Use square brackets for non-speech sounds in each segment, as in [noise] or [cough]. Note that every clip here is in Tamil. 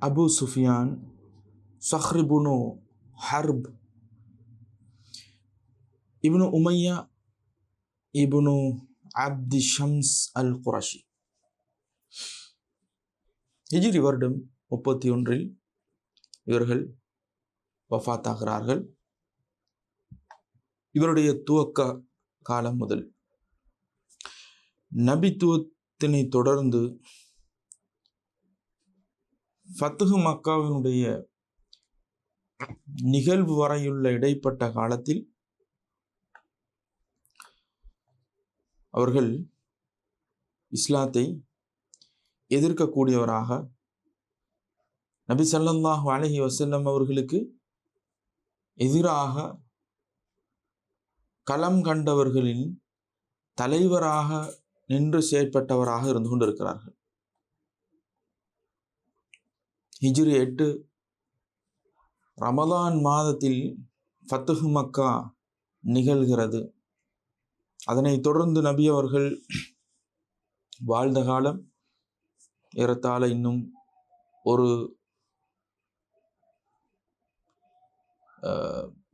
அபு சுஃபியான் சஹ்ரிபுனு ஹர்ப் இப்னு உமையா இப்னு அப்தி ஷம்ஸ் அல் குராஷி ஹிஜிரி வருடம் முப்பத்தி ஒன்றில் இவர்கள் வஃத்தாகிறார்கள். இவருடைய துவக்க காலம் முதல். நபித்துவத்தினை தொடர்ந்து ஃபத்துஹு மக்காவினுடைய நிகழ்வு வரையுள்ள இடைப்பட்ட காலத்தில் அவர்கள் இஸ்லாத்தை எதிர்க்கக்கூடியவராக நபி ஸல்லல்லாஹு அலைஹி வசல்லம் அவர்களுக்கு எதிராக களம் கண்டவர்களின் தலைவராக நின்று செயற்பட்டவராக இருந்து கொண்டிருக்கிறார்கள். ஹிஜ்ரி எட்டு. ரமலான் மாதத்தில் ஃபத்துஹு மக்கா நிகழ்கிறது. அதனைத் தொடர்ந்து நபி அவர்கள் வாழ்ந்த காலம் ஏறத்தாழ இன்னும் ஒரு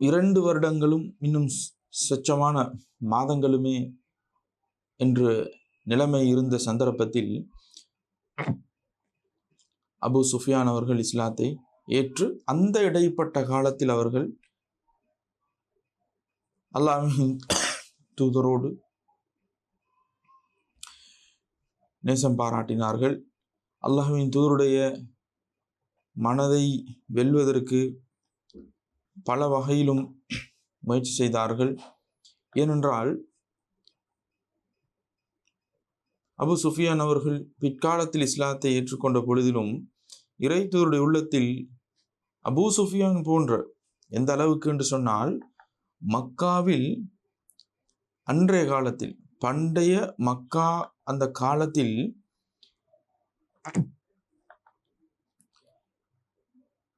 இரண்டு வருடங்களும் இன்னும் சொச்சமான மாதங்களுமே என்று நிலைமை இருந்த சந்தர்ப்பத்தில் அபு சுஃபியான் அவர்கள் இஸ்லாத்தை ஏற்று அந்த இடைப்பட்ட காலத்தில் அவர்கள் அல்லாஹின் தூதரோடு நேசம் பாராட்டினார்கள். அல்லாஹ்வின் தூதருடைய மனதை வெல்வதற்கு பல வகையிலும் முயற்சி செய்தார்கள். ஏனென்றால் அபு சுஃபியான் அவர்கள் பிற்காலத்தில் இஸ்லாத்தை ஏற்றுக்கொண்ட பொழுதிலும் இறைத்தூருடைய உள்ளத்தில் அபூ சுஃபியான் போன்ற எந்த அளவுக்கு என்று சொன்னால் மக்காவில் அன்றைய காலத்தில் பண்டைய மக்கா அந்த காலத்தில்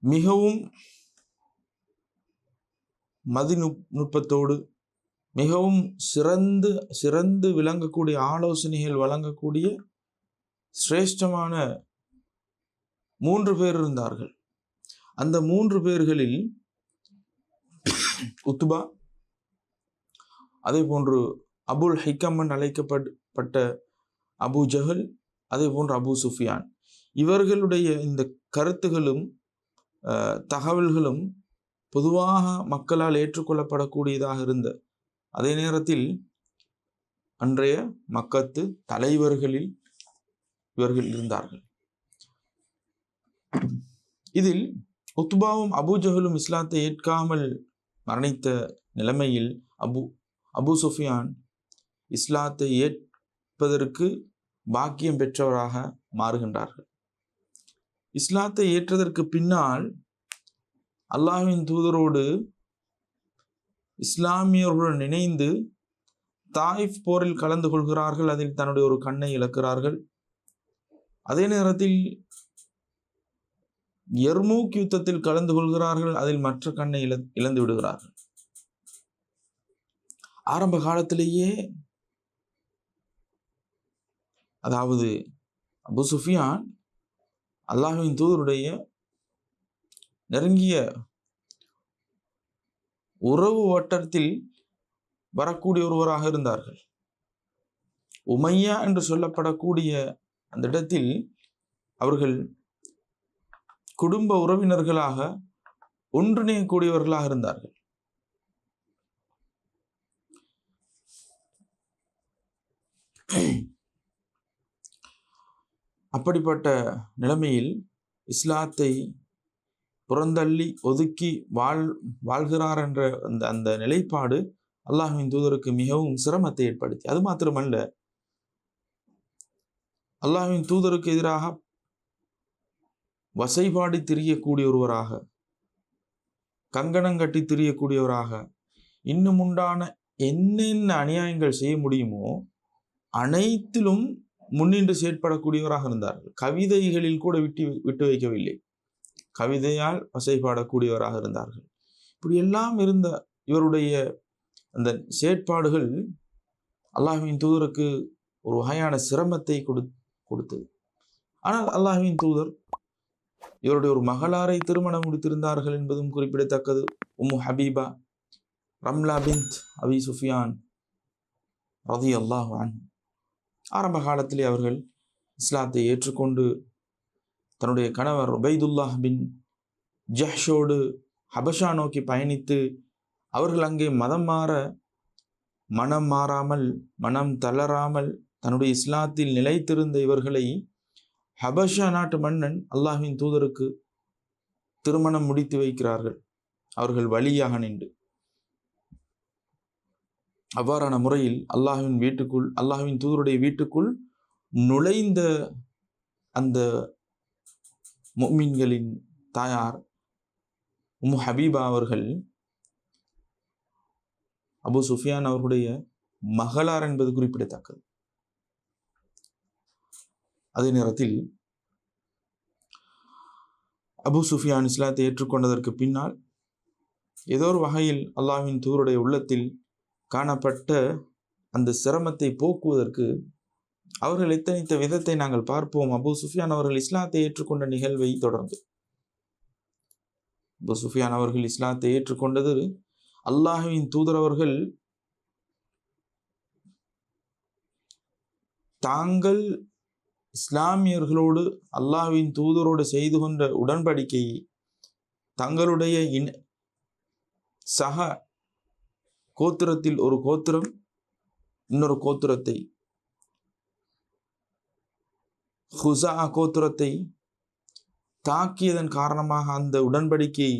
மிகவும் மதிநுட் நுட்பத்தோடு மிகவும் சிறந்து சிறந்து விளங்கக்கூடிய ஆலோசனைகள் வழங்கக்கூடிய சிரேஷ்டமான மூன்று பேர் இருந்தார்கள். அந்த மூன்று பேர்களில் உத்துபா அதே போன்று அபுல் ஹிக்கம்மன் அழைக்கப்பட்ட அபு ஜஹல் அதே போன்று அபு சுஃபியான். இவர்களுடைய இந்த கருத்துகளும் தகவல்களும் பொதுவாக மக்களால் ஏற்றுக்கொள்ளப்படக்கூடியதாக இருந்த. அதே நேரத்தில் அன்றைய மக்கத்து தலைவர்களில் இவர்கள் இருந்தார்கள். இதில் உத்பாவும் அபுஜஹலும் இஸ்லாத்தை ஏற்காமல் மரணித்த நிலைமையில் அபு அபு சுஃபியான் இஸ்லாத்தை ஏற்பதற்கு பாக்கியம் பெற்றவராக மாறுகின்றார்கள். இஸ்லாத்தை ஏற்றதற்கு பின்னால் அல்லாஹின் தூதரோடு இஸ்லாமியர்களுடன் இணைந்து தாயிஃப் போரில் கலந்து கொள்கிறார்கள். அதில் தன்னுடைய ஒரு கண்ணை இழக்கிறார்கள். அதே நேரத்தில் எர்மூக் யுத்தத்தில் கலந்து கொள்கிறார்கள் அதில் மற்ற கண்ணை இழ இழந்து விடுகிறார்கள். ஆரம்ப காலத்திலேயே அதாவது அபு சுஃபியான் அல்லாஹுவின் தூதருடைய நெருங்கிய உறவு வட்டத்தில் வரக்கூடிய ஒருவராக இருந்தார்கள். உமையா என்று சொல்லப்படக்கூடிய அந்த இடத்தில் அவர்கள் குடும்ப உறவினர்களாக ஒன்றிணையக்கூடியவர்களாக இருந்தார்கள். அப்படிப்பட்ட நிலைமையில் இஸ்லாத்தை புறந்தள்ளி ஒதுக்கி வாழ் வாழ்கிறார் என்ற அந்த அந்த நிலைப்பாடு அல்லாஹின் தூதருக்கு மிகவும் சிரமத்தை ஏற்படுத்தி. அது மாத்திரமல்ல அல்லாஹின் தூதருக்கு எதிராக வசைபாடி திரியக்கூடிய ஒருவராக கங்கணம் கட்டி திரியக்கூடியவராக இன்னும் உண்டான என்னென்ன அநியாயங்கள் செய்ய முடியுமோ அனைத்திலும் முன்னின்று செயற்படக்கூடியவராக இருந்தார்கள். கவிதைகளில் கூட விட்டு விட்டு வைக்கவில்லை. கவிதையால் வசைபாடக்கூடியவராக இருந்தார்கள். இப்படி எல்லாம் இருந்த இவருடைய அந்த செயற்பாடுகள் அல்லாஹுவின் தூதருக்கு ஒரு வகையான சிரமத்தை கொடு கொடுத்தது. ஆனால் அல்லாஹுவின் தூதர் இவருடைய ஒரு மகளாரை திருமணம் முடித்திருந்தார்கள் என்பதும் குறிப்பிடத்தக்கது. உம்மு ஹபீபா ரம்லா பிந்த் அபி சுஃபியான் ரதி அல்லாஹான் ஆரம்ப காலத்திலே அவர்கள் இஸ்லாத்தை ஏற்றுக்கொண்டு தன்னுடைய கணவர் உபைதுல்லாஹ் பின் ஜஹ்ஷோடு ஹபஷா நோக்கி பயணித்து அவர்கள் அங்கே மதம் மாற மனம் மாறாமல் மனம் தளராமல் தன்னுடைய இஸ்லாத்தில் நிலைத்திருந்த இவர்களை ஹபஷா நாட்டு மன்னன் அல்லாஹின் தூதருக்கு திருமணம் முடித்து வைக்கிறார்கள். அவர்கள் வழியாக நின்று. அவ்வாறான முறையில் அல்லாஹ்வின் வீட்டுக்குள் அல்லாஹ்வின் தூதருடைய வீட்டுக்குள் நுழைந்த அந்த முஃமின்களின் தாயார் உம் ஹபீபா அவர்கள் அபு சுஃபியான் அவர்களுடைய மகளார் என்பது குறிப்பிடத்தக்கது. அதே நேரத்தில் அபு சுஃபியான் இஸ்லாத்தை ஏற்றுக்கொண்டதற்கு பின்னால் ஏதோ ஒரு வகையில் அல்லாஹ்வின் தூருடைய உள்ளத்தில் காணப்பட்ட அந்த சிரமத்தை போக்குவதற்கு அவர்கள் எத்தனைத்த விதத்தை நாங்கள் பார்ப்போம்? அபு சுஃபியான் அவர்கள் இஸ்லாத்தை ஏற்றுக்கொண்ட நிகழ்வை தொடர்ந்து. அபு சுஃபியான் அவர்கள் இஸ்லாத்தை ஏற்றுக்கொண்டது அல்லாஹுவின் தூதரவர்கள் தாங்கள் இஸ்லாமியர்களோடு அல்லாஹ்வின் தூதரோடு செய்து கொண்ட உடன்படிக்கையை தங்களுடைய இன சக கோத்திரத்தில் ஒரு கோத்திரம் இன்னொரு கோத்திரத்தை ஹுசா கோத்திரத்தை தாக்கியதன் காரணமாக அந்த உடன்படிக்கை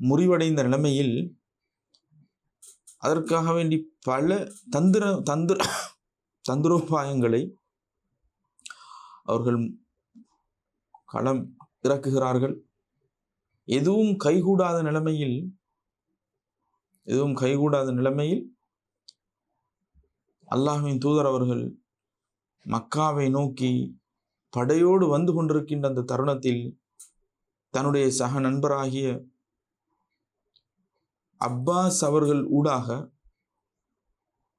முறிவடைந்த நிலைமையில் அதற்காக வேண்டி பல தந்திர தந்திர தந்திரோபாயங்களை அவர்கள் களம் இறக்குகிறார்கள். எதுவும் கைகூடாத நிலைமையில் எதுவும் கைகூடாத நிலைமையில் அல்லாஹ்வின் தூதர் அவர்கள் மக்காவை நோக்கி படையோடு வந்து கொண்டிருக்கின்ற அந்த தருணத்தில் தன்னுடைய சக நண்பராகிய அப்பாஸ் அவர்கள் ஊடாக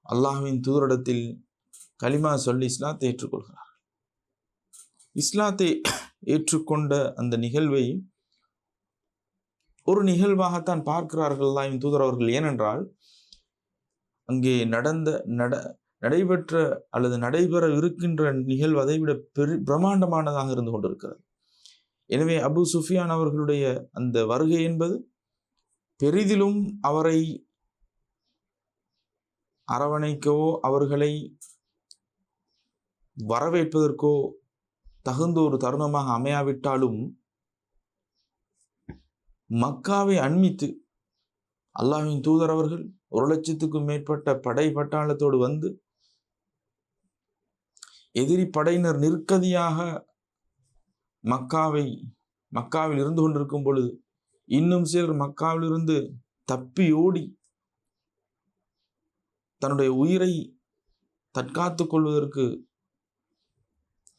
அல்லாஹ்வின் தூதரிடத்தில் கலிமா சொல்லி இஸ்லாத்தை ஏற்றுக்கொள்கிறார். இஸ்லாத்தை [coughs] ஏற்றுக்கொண்ட அந்த நிகழ்வை ஒரு நிகழ்வாகத்தான் பார்க்கிறார்கள் தான் தூதர் அவர்கள். ஏனென்றால் அங்கே நடந்த நட நடைபெற்ற அல்லது நடைபெற இருக்கின்ற நிகழ்வு அதைவிட பெரு பிரம்மாண்டமானதாக இருந்து கொண்டிருக்கிறது. எனவே அபு சுஃபியான் அவர்களுடைய அந்த வருகை என்பது பெரிதிலும் அவரை அரவணைக்கவோ அவர்களை வரவேற்பதற்கோ தகுந்த ஒரு தருணமாக அமையாவிட்டாலும் மக்காவை அண்மித்து அல்லாஹின் தூதர் அவர்கள் ஒரு லட்சத்துக்கும் மேற்பட்ட படை பட்டாளத்தோடு வந்து எதிரி படையினர் நிற்கதியாக மக்காவை மக்காவில் இருந்து கொண்டிருக்கும் பொழுது இன்னும் சிலர் மக்காவிலிருந்து தப்பி ஓடி தன்னுடைய உயிரை தற்காத்துக் கொள்வதற்கு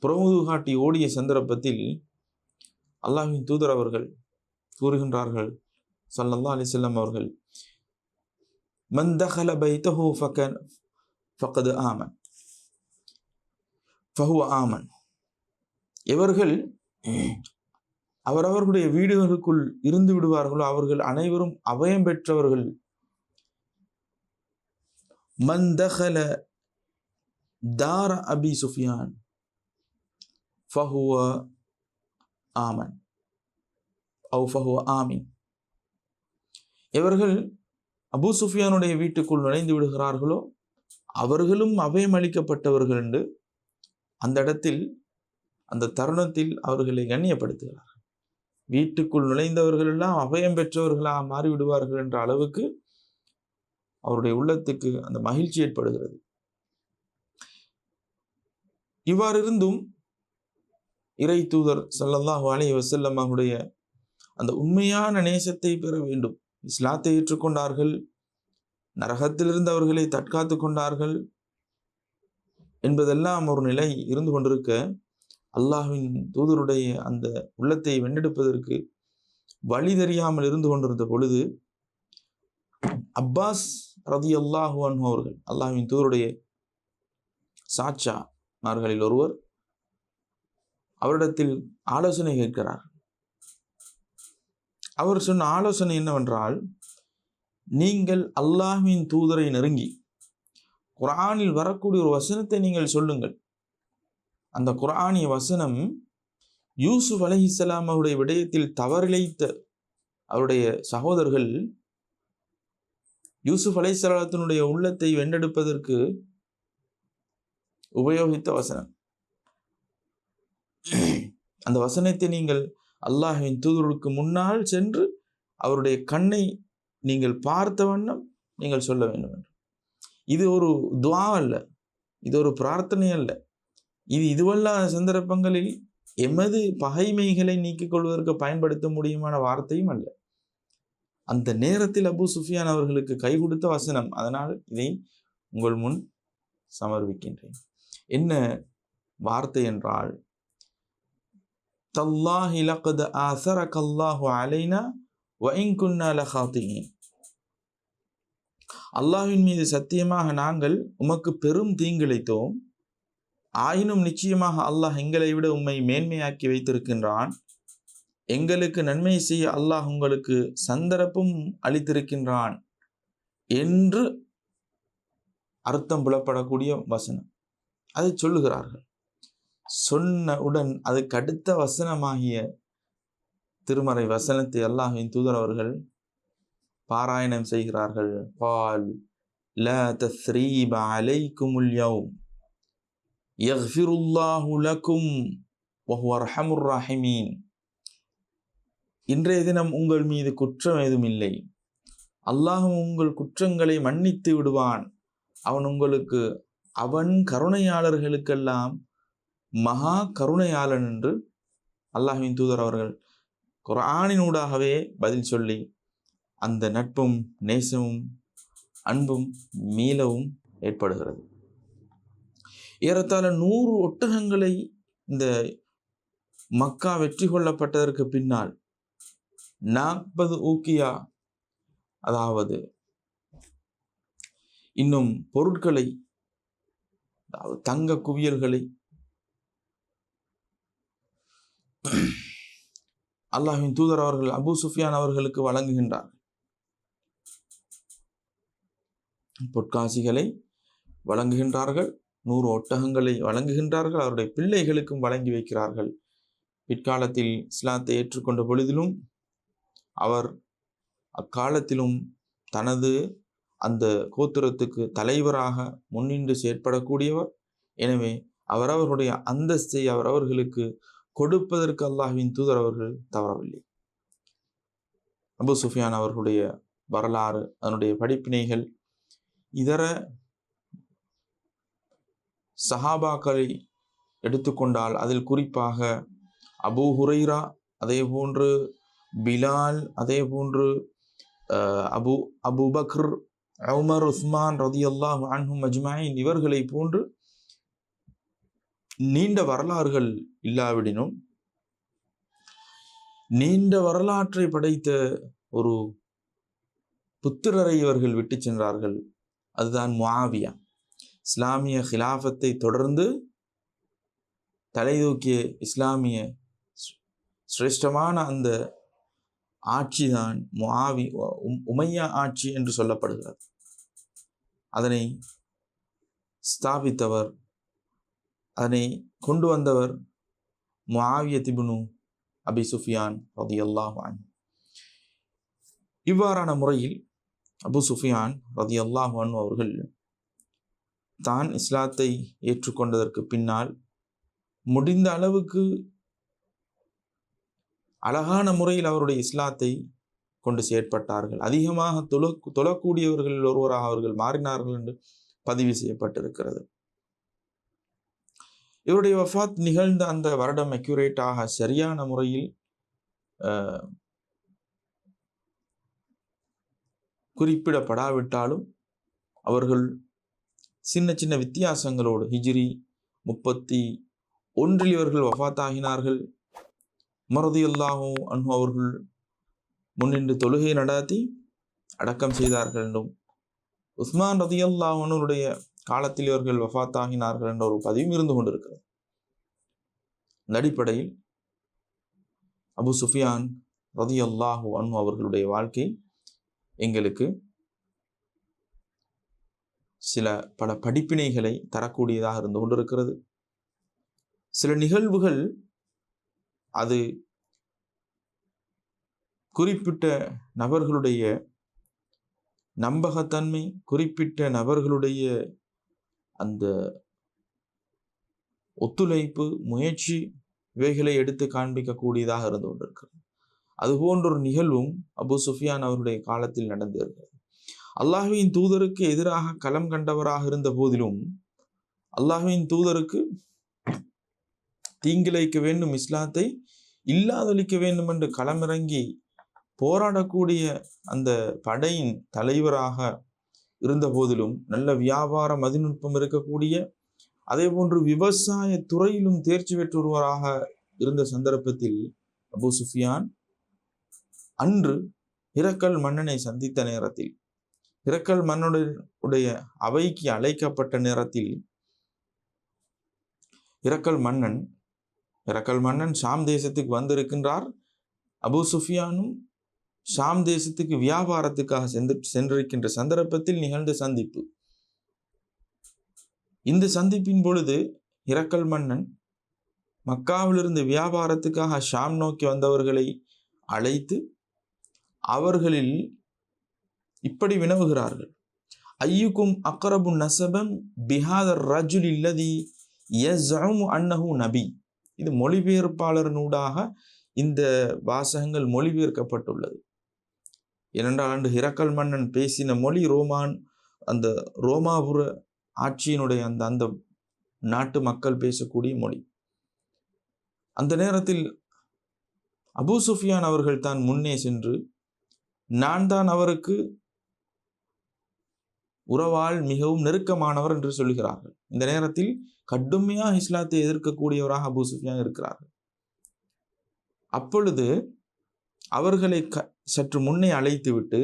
புறமுது காட்டி ஓடிய சந்தர்ப்பத்தில் அல்லாஹின் தூதர் அவர்கள் கூறுகின்றார்கள் சல்லல்லா அலிசல்லம் அவர்கள் மந்தஹல பைத்தஹு ஃபக்கன் ஃபக்கது ஆமன். ஃபஹு ஆமன். இவர்கள் அவரவர்களுடைய வீடுகளுக்குள் இருந்து விடுவார்களோ அவர்கள் அனைவரும் அபயம் பெற்றவர்கள். மந்தஹல தார அபி சுஃபியான். ஃபஹுவ ஆமன் அவு ஃபஹுவ ஆமின் இவர்கள் அபூ சுஃபியானுடைய வீட்டுக்குள் நுழைந்து விடுகிறார்களோ? அவர்களும் அபயம் அளிக்கப்பட்டவர்கள் என்று அந்த இடத்தில் அந்த தருணத்தில் அவர்களை கண்ணியப்படுத்துகிறார்கள். வீட்டுக்குள் நுழைந்தவர்கள் எல்லாம் அபயம் பெற்றவர்களாக மாறிவிடுவார்கள் என்ற அளவுக்கு அவருடைய உள்ளத்துக்கு அந்த மகிழ்ச்சி ஏற்படுகிறது. இவ்வாறு இருந்தும் இறை தூதர் சல்லல்லாஹு அலைஹி வசல்லம் அவருடைய அந்த உண்மையான நேசத்தை பெற வேண்டும். இஸ்லாத்தை ஏற்றுக்கொண்டார்கள். நரகத்திலிருந்து அவர்களை தற்காத்து கொண்டார்கள். என்பதெல்லாம் ஒரு நிலை இருந்து கொண்டிருக்க அல்லாஹ்வின் தூதருடைய அந்த உள்ளத்தை வென்றெடுப்பதற்கு வழி தெரியாமல் இருந்து கொண்டிருந்த பொழுது அப்பாஸ் ரதி அல்லாஹு அவர்கள் அல்லாஹ்வின் தூதருடைய சாட்சா மார்களில் ஒருவர் அவரிடத்தில் ஆலோசனை கேட்கிறார். அவர் சொன்ன ஆலோசனை என்னவென்றால் நீங்கள் அல்லாஹின் தூதரை நெருங்கி குரானில் வரக்கூடிய ஒரு வசனத்தை நீங்கள் சொல்லுங்கள். அந்த குரானிய வசனம் யூசுப் அலைஹிஸ்ஸலாம் அவருடைய விடயத்தில் தவறிழைத்த அவருடைய சகோதரர்கள் யூசுப் அலைஹிஸ்ஸலாத்தினுடைய உள்ளத்தை வென்றெடுப்பதற்கு உபயோகித்த வசனம். அந்த வசனத்தை நீங்கள் அல்லாஹ்வின் தூதருக்கு முன்னால் சென்று அவருடைய கண்ணை நீங்கள் பார்த்த வண்ணம் நீங்கள் சொல்ல வேண்டும் என்று. இது ஒரு துவா அல்ல. இது ஒரு பிரார்த்தனை அல்ல. இது இதுவல்லாத சந்தர்ப்பங்களில் எமது பகைமைகளை நீக்கிக் கொள்வதற்கு பயன்படுத்த முடியுமான வார்த்தையும் அல்ல. அந்த நேரத்தில் அபு சுஃபியான் அவர்களுக்கு கை கொடுத்த வசனம். அதனால் இதை உங்கள் முன் சமர்ப்பிக்கின்றேன். என்ன வார்த்தை என்றால் தல்லாஹி லகத் ஆசர கல்லாஹு அலைனா வஇன் ஹாத்தியின் அல்லாஹின் மீது சத்தியமாக நாங்கள் உமக்கு பெரும் தீங்கிழைத்தோம். ஆயினும் நிச்சயமாக அல்லாஹ் எங்களை விட உம்மை மேன்மையாக்கி வைத்திருக்கின்றான். எங்களுக்கு நன்மை செய்ய அல்லாஹ் உங்களுக்கு சந்தர்ப்பம் அளித்திருக்கின்றான். என்று அர்த்தம் புலப்படக்கூடிய வசனம். அதை சொல்லுகிறார்கள். சொன்னவுடன் அதுக்கு அடுத்த வசனமாகிய திருமறை வசனத்தை அல்லாஹின் தூதர் அவர்கள் பாராயணம் செய்கிறார்கள். பால் ல தஸ்ரீப அலைக்குமுல் யௌம் யக்ஃபிருல்லாஹு லக்கும் வஹுவ அர்ஹமுர் ராஹிமீன். இன்றைய தினம் உங்கள் மீது குற்றம் ஏதும் இல்லை. அல்லாஹும் உங்கள் குற்றங்களை மன்னித்து விடுவான். அவன் உங்களுக்கு அவன் கருணையாளர்களுக்கெல்லாம் மகா கருணையாளன் என்று அல்லாஹ்வின் தூதர் அவர்கள் குரானினூடாகவே பதில் சொல்லி அந்த நட்பும் நேசமும் அன்பும் மீளவும் ஏற்படுகிறது. ஏறத்தாழ நூறு ஒட்டகங்களை இந்த மக்கா வெற்றி கொள்ளப்பட்டதற்கு பின்னால் நாற்பது ஊக்கியா அதாவது இன்னும் பொருட்களை தங்க குவியல்களை [clears throat] அல்லாஹின் தூதர் அவர்கள் அபு சுஃபியான் அவர்களுக்கு வழங்குகின்றார். பொற்காசிகளை வழங்குகின்றார்கள் நூறு ஒட்டகங்களை வழங்குகின்றார்கள் அவருடைய பிள்ளைகளுக்கும் வழங்கி வைக்கிறார்கள். பிற்காலத்தில் இஸ்லாத்தை ஏற்றுக்கொண்ட பொழுதிலும் அவர் அக்காலத்திலும் தனது அந்த கோத்திரத்துக்கு தலைவராக முன்னின்று செயற்படக்கூடியவர். எனவே அவரவர்களுடைய அந்தஸ்தை அவரவர்களுக்கு கொடுப்பதற்கு அல்லாஹ்வின் தூதர் அவர்கள் தவறவில்லை. அபு சுஃபியான் அவர்களுடைய வரலாறு அதனுடைய படிப்பினைகள் இதர சஹாபாக்களை எடுத்துக்கொண்டால் அதில் குறிப்பாக அபூ ஹுரைரா அதே போன்று பிலால் அதே போன்று அஹ், Abu Abu Bakr Umar Usman ரதி அல்லாஹ் அன்ஹும் அஜ்மாயின் இவர்களை போன்று நீண்ட வரலாறுகள் இல்லாவிடினும் நீண்ட வரலாற்றை படைத்த ஒரு புத்திரரை இவர்கள் விட்டு சென்றார்கள். அதுதான் முவாவியா இஸ்லாமிய ஹிலாஃபத்தை தொடர்ந்து தலைதூக்கிய இஸ்லாமிய சிரேஷ்டமான அந்த ஆட்சிதான் முஆவி உம்- உமையா ஆட்சி என்று சொல்லப்படுகிறது. அதனை ஸ்தாபித்தவர் அதனை கொண்டு வந்தவர் முஆவிய திபுனு அபி சுஃபியான் ரதியல்லாஹு அன்ஹு. இவ்வாறான முறையில் அபு சுஃபியான் ரதியல்லாஹு அன்ஹு அவர்கள் தான் இஸ்லாத்தை ஏற்றுக்கொண்டதற்கு பின்னால் முடிந்த அளவுக்கு அழகான முறையில் அவருடைய இஸ்லாத்தை கொண்டு செயற்பட்டார்கள். அதிகமாக தொழ தொழக்கூடியவர்களில் ஒருவராக அவர்கள் மாறினார்கள் என்று பதிவு செய்யப்பட்டிருக்கிறது. இவருடைய வஃபாத் நிகழ்ந்த அந்த வருடம் அக்யூரேட்டாக சரியான முறையில் குறிப்பிடப்படாவிட்டாலும் அவர்கள் சின்ன சின்ன வித்தியாசங்களோடு ஹிஜ்ரி முப்பத்தி ஒன்றில் இவர்கள் வஃபாத்தாகினார்கள் மறதியல்லாஹோ அன்பு அவர்கள் முன்னின்று தொழுகை நடாத்தி அடக்கம் செய்தார்கள் என்றும் உஸ்மான் ரதியல்லாஹனுடைய காலத்தில் இவர்கள் வஃபாத்தாகினார்கள் என்ற ஒரு பதிவும் இருந்து கொண்டிருக்கிறது. இந்த அடிப்படையில் அபு சுஃபியான் ரதி அல்லாஹு அனு அவர்களுடைய வாழ்க்கை எங்களுக்கு சில பல படிப்பினைகளை தரக்கூடியதாக இருந்து கொண்டிருக்கிறது. சில நிகழ்வுகள் அது குறிப்பிட்ட நபர்களுடைய நம்பகத்தன்மை குறிப்பிட்ட நபர்களுடைய அந்த ஒத்துழைப்பு முயற்சி இவைகளை எடுத்து காண்பிக்கக்கூடியதாக இருந்து கொண்டிருக்கிறது. அதுபோன்ற ஒரு நிகழ்வும் அபு சுஃபியான் அவருடைய காலத்தில் நடந்திருக்கிறது அல்லாஹுவின் தூதருக்கு எதிராக களம் கண்டவராக இருந்த போதிலும் அல்லாஹுவின் தூதருக்கு தீங்கிழைக்க வேண்டும் இஸ்லாத்தை இல்லாதொழிக்க வேண்டும் என்று களமிறங்கி போராடக்கூடிய அந்த படையின் தலைவராக இருந்த போதிலும் நல்ல வியாபார மதிநுட்பம் இருக்கக்கூடிய அதே போன்று விவசாய துறையிலும் தேர்ச்சி பெற்றொருவராக இருந்த சந்தர்ப்பத்தில் அபு சுஃபியான் அன்று இரக்கல் மன்னனை சந்தித்த நேரத்தில் இரக்கல் மன்னனுடைய அவைக்கு அழைக்கப்பட்ட நேரத்தில் இரக்கல் மன்னன் இரக்கல் மன்னன் ஷாம் தேசத்துக்கு வந்திருக்கின்றார். அபு சுஃபியானும் ஷாம் தேசத்துக்கு வியாபாரத்துக்காக சென்று சென்றிருக்கின்ற சந்தர்ப்பத்தில் நிகழ்ந்த சந்திப்பு. இந்த சந்திப்பின் பொழுது இரக்கல் மன்னன் மக்காவிலிருந்து வியாபாரத்துக்காக ஷாம் நோக்கி வந்தவர்களை அழைத்து அவர்களில் இப்படி வினவுகிறார்கள். ஐயுக்கும் அக்கரபு நசபம் பிஹாதர் ரஜுல் இல்லதி யஸ்அமு அன்னஹு நபி. இது மொழிபெயர்ப்பாளரினூடாக இந்த வாசகங்கள் மொழிபெயர்க்கப்பட்டுள்ளது. ஏனென்றால் அன்று ஹிரக்கல் மன்னன் பேசின மொழி ரோமான் அந்த ரோமாபுர ஆட்சியினுடைய அந்த அந்த நாட்டு மக்கள் பேசக்கூடிய மொழி. அந்த நேரத்தில் அபு சுஃபியான் அவர்கள் தான் முன்னே சென்று நான் தான் அவருக்கு உறவால் மிகவும் நெருக்கமானவர் என்று சொல்கிறார்கள் இந்த நேரத்தில் கடுமையாக இஸ்லாத்தை எதிர்க்கக்கூடியவராக அபு சுஃபியான் இருக்கிறார்கள். அப்பொழுது அவர்களை க சற்று முன்னே அழைத்துவிட்டு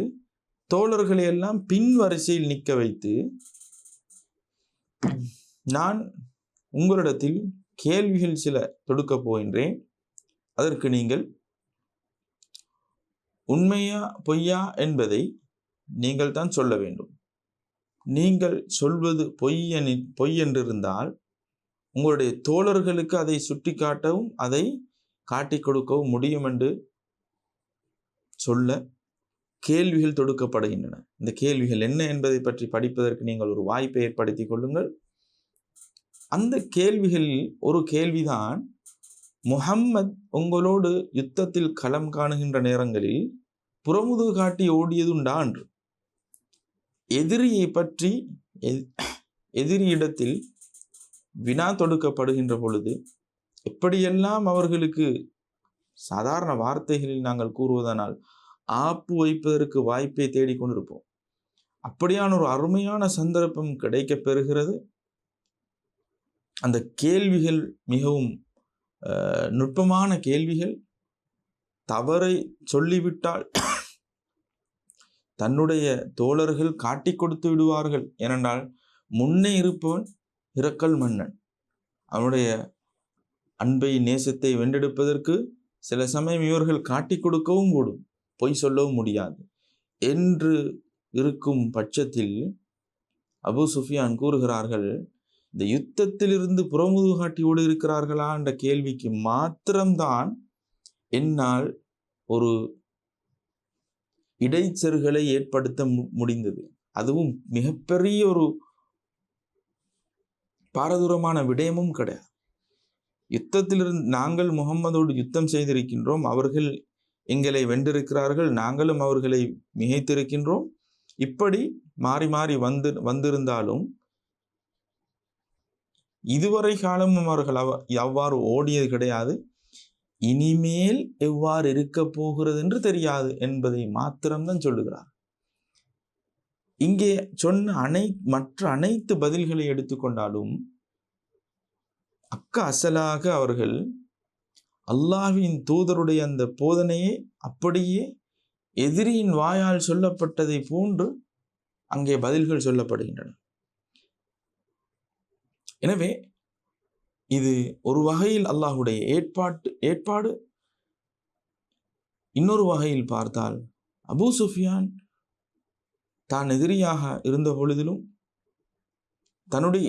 தோழர்களை எல்லாம் பின் வரிசையில் நிற்க வைத்து நான் உங்களிடத்தில் கேள்விகள் சில தொடுக்கப் போகின்றேன். அதற்கு நீங்கள் உண்மையா பொய்யா என்பதை நீங்கள் தான் சொல்ல வேண்டும். நீங்கள் சொல்வது பொய்யனின் பொய் என்றிருந்தால் உங்களுடைய தோழர்களுக்கு அதை சுட்டிக்காட்டவும் அதை காட்டிக் கொடுக்கவும் முடியும் என்று சொல்ல கேள்விகள் தொடுக்கப்படுகின்றன. இந்த கேள்விகள் என்ன என்பதை பற்றி படிப்பதற்கு நீங்கள் ஒரு வாய்ப்பை ஏற்படுத்தி கொள்ளுங்கள். அந்த கேள்விகளில் ஒரு கேள்விதான் முஹம்மத் உங்களோடு யுத்தத்தில் களம் காணுகின்ற நேரங்களில் புறமுதுகு காட்டி ஓடியதுண்டா என்று எதிரியை பற்றி எதிரியிடத்தில் வினா தொடுக்கப்படுகின்ற பொழுது எப்படியெல்லாம் அவர்களுக்கு சாதாரண வார்த்தைகளில் நாங்கள் கூறுவதனால் ஆப்பு வைப்பதற்கு வாய்ப்பை தேடிக்கொண்டிருப்போம் அப்படியான ஒரு அருமையான சந்தர்ப்பம் கிடைக்க பெறுகிறது. அந்த கேள்விகள் மிகவும் நுட்பமான கேள்விகள். தவறை சொல்லிவிட்டால் தன்னுடைய தோழர்கள் காட்டி கொடுத்து விடுவார்கள். ஏனென்றால் முன்னே இருப்பவன் இரக்கல் மன்னன். அவனுடைய அன்பை நேசத்தை வென்றெடுப்பதற்கு சில சமயம் இவர்கள் காட்டி கொடுக்கவும் கூடும் பொய் சொல்லவும் முடியாது. என்று இருக்கும் பட்சத்தில் அபு சுஃபியான் கூறுகிறார்கள் இந்த யுத்தத்திலிருந்து புறமுது காட்டியோடு இருக்கிறார்களா என்ற கேள்விக்கு மாத்திரம்தான் என்னால் ஒரு இடைச்செருகளை ஏற்படுத்த முடிந்தது. அதுவும் மிகப்பெரிய ஒரு பாரதூரமான விடயமும் கிடையாது. யுத்தத்திலிருந்து நாங்கள் முகம்மதோடு யுத்தம் செய்திருக்கின்றோம். அவர்கள் எங்களை வென்றிருக்கிறார்கள். நாங்களும் அவர்களை மிகைத்திருக்கின்றோம். இப்படி மாறி மாறி வந்து வந்திருந்தாலும் இதுவரை காலமும் அவர்கள் அவ எவ்வாறு ஓடியது கிடையாது. இனிமேல் எவ்வாறு இருக்க போகிறது என்று தெரியாது என்பதை மாத்திரம்தான் சொல்லுகிறார். இங்கே சொன்ன அனை மற்ற அனைத்து பதில்களை எடுத்துக்கொண்டாலும் அக்க அசலாக அவர்கள் அல்லாஹின் தூதருடைய அந்த போதனையை அப்படியே எதிரியின் வாயால் சொல்லப்பட்டதை போன்று அங்கே பதில்கள் சொல்லப்படுகின்றன. எனவே இது ஒரு வகையில் அல்லாஹுடைய ஏற்பாட்டு ஏற்பாடு. இன்னொரு வகையில் பார்த்தால் அபூ சுஃபியான் தான் எதிரியாக இருந்த பொழுதிலும் தன்னுடைய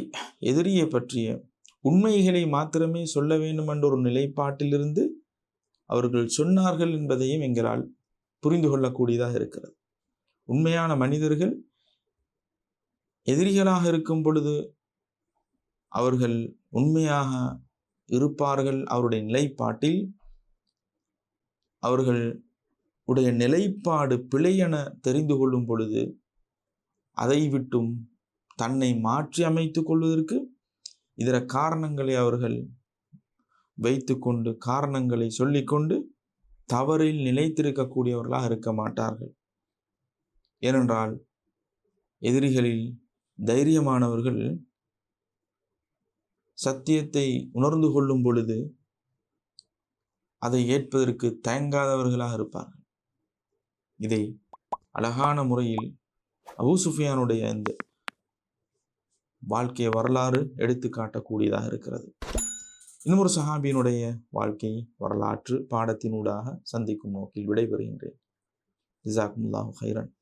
எதிரியை பற்றிய உண்மைகளை மாத்திரமே சொல்ல வேண்டும் என்ற ஒரு நிலைப்பாட்டிலிருந்து அவர்கள் சொன்னார்கள் என்பதையும் எங்களால் புரிந்து கொள்ளக்கூடியதாக இருக்கிறது. உண்மையான மனிதர்கள் எதிரிகளாக இருக்கும் பொழுது அவர்கள் உண்மையாக இருப்பார்கள் அவருடைய நிலைப்பாட்டில். அவர்கள் உடைய நிலைப்பாடு பிழையென தெரிந்து கொள்ளும் பொழுது அதை விட்டும் தன்னை மாற்றி அமைத்து கொள்வதற்கு இதர காரணங்களை அவர்கள் வைத்துக்கொண்டு காரணங்களை சொல்லிக்கொண்டு தவறில் நிலைத்திருக்கக்கூடியவர்களாக இருக்க மாட்டார்கள். ஏனென்றால் எதிரிகளில் தைரியமானவர்கள் சத்தியத்தை உணர்ந்து கொள்ளும் பொழுது அதை ஏற்பதற்கு தயங்காதவர்களாக இருப்பார்கள். இதை அழகான முறையில் அபூசுஃபியானுடைய இந்த வாழ்க்கை வரலாறு எடுத்து காட்டக்கூடியதாக இருக்கிறது. இன்னொரு சஹாபியினுடைய வாழ்க்கை வரலாற்று பாடத்தினூடாக சந்திக்கும் நோக்கில் விடைபெறுகின்றேன். ஜிசாக்குமுல்லாஹு ஹைரன்